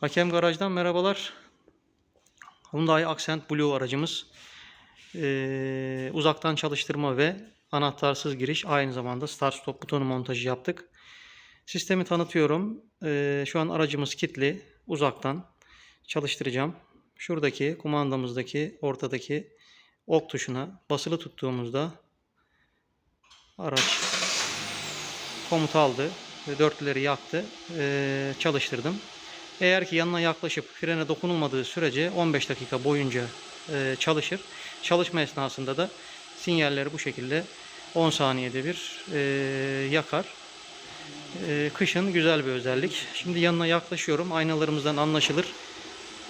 Hakem Garaj'dan merhabalar. Hyundai Accent Blue aracımız. Ee, uzaktan çalıştırma ve anahtarsız giriş aynı zamanda start stop butonu montajı yaptık. Sistemi tanıtıyorum. Ee, şu an aracımız kilitli. Uzaktan çalıştıracağım. Şuradaki kumandamızdaki ortadaki ok tuşuna basılı tuttuğumuzda araç komutu aldı ve dörtlüleri yaktı. Ee, çalıştırdım. Eğer ki yanına yaklaşıp frene dokunulmadığı sürece 15 dakika boyunca e, çalışır. Çalışma esnasında da sinyalleri bu şekilde 10 saniyede bir e, yakar. E, kışın güzel bir özellik. Şimdi yanına yaklaşıyorum. Aynalarımızdan anlaşılır.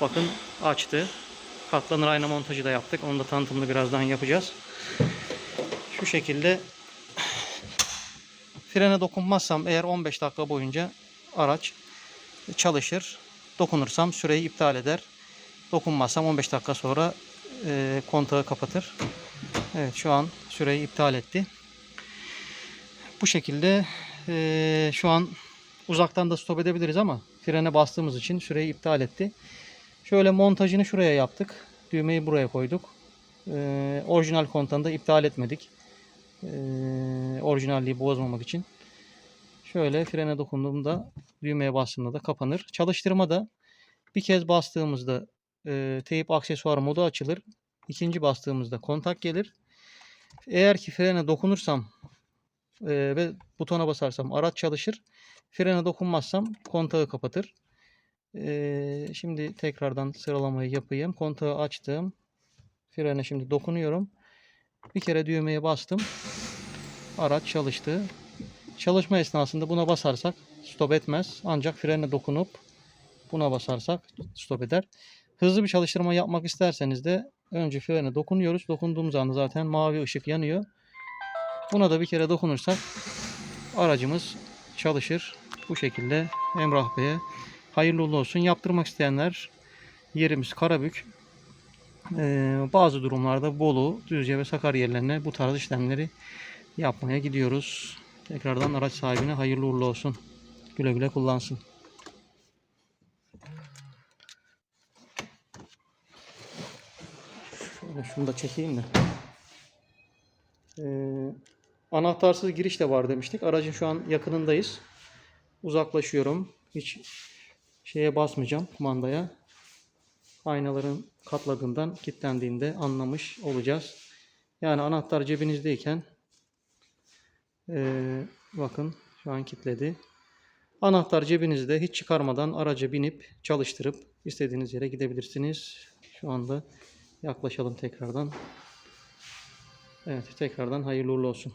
Bakın açtı. Katlanır ayna montajı da yaptık. Onu da tanıtımını birazdan yapacağız. Şu şekilde frene dokunmazsam eğer 15 dakika boyunca araç çalışır. Dokunursam süreyi iptal eder. Dokunmazsam 15 dakika sonra e, kontağı kapatır. Evet şu an süreyi iptal etti. Bu şekilde e, şu an uzaktan da stop edebiliriz ama frene bastığımız için süreyi iptal etti. Şöyle montajını şuraya yaptık. Düğmeyi buraya koyduk. E, orijinal kontağını da iptal etmedik. E, orijinalliği bozmamak için. Şöyle frene dokunduğumda düğmeye bastığımda da kapanır. Çalıştırmada bir kez bastığımızda e, teyip aksesuar modu açılır. İkinci bastığımızda kontak gelir. Eğer ki frene dokunursam e, ve butona basarsam araç çalışır. Frene dokunmazsam kontağı kapatır. E, şimdi tekrardan sıralamayı yapayım. Kontağı açtım. Frene şimdi dokunuyorum. Bir kere düğmeye bastım. Araç çalıştı. Çalışma esnasında buna basarsak stop etmez. Ancak frene dokunup buna basarsak stop eder. Hızlı bir çalıştırma yapmak isterseniz de önce frene dokunuyoruz. Dokunduğumuz anda zaten mavi ışık yanıyor. Buna da bir kere dokunursak aracımız çalışır. Bu şekilde Emrah Bey'e hayırlı olsun. Yaptırmak isteyenler yerimiz Karabük. Ee, bazı durumlarda Bolu, Düzce ve Sakarya yerlerine bu tarz işlemleri yapmaya gidiyoruz. Tekrardan araç sahibine hayırlı uğurlu olsun. Güle güle kullansın. Şöyle şunu da çekeyim de. Ee, anahtarsız giriş de var demiştik. Aracın şu an yakınındayız. Uzaklaşıyorum. Hiç şeye basmayacağım kumandaya. Aynaların katladığından kilitlendiğinde anlamış olacağız. Yani anahtar cebinizdeyken ee, bakın şu an kilitledi. Anahtar cebinizde hiç çıkarmadan araca binip çalıştırıp istediğiniz yere gidebilirsiniz. Şu anda yaklaşalım tekrardan. Evet tekrardan hayırlı uğurlu olsun.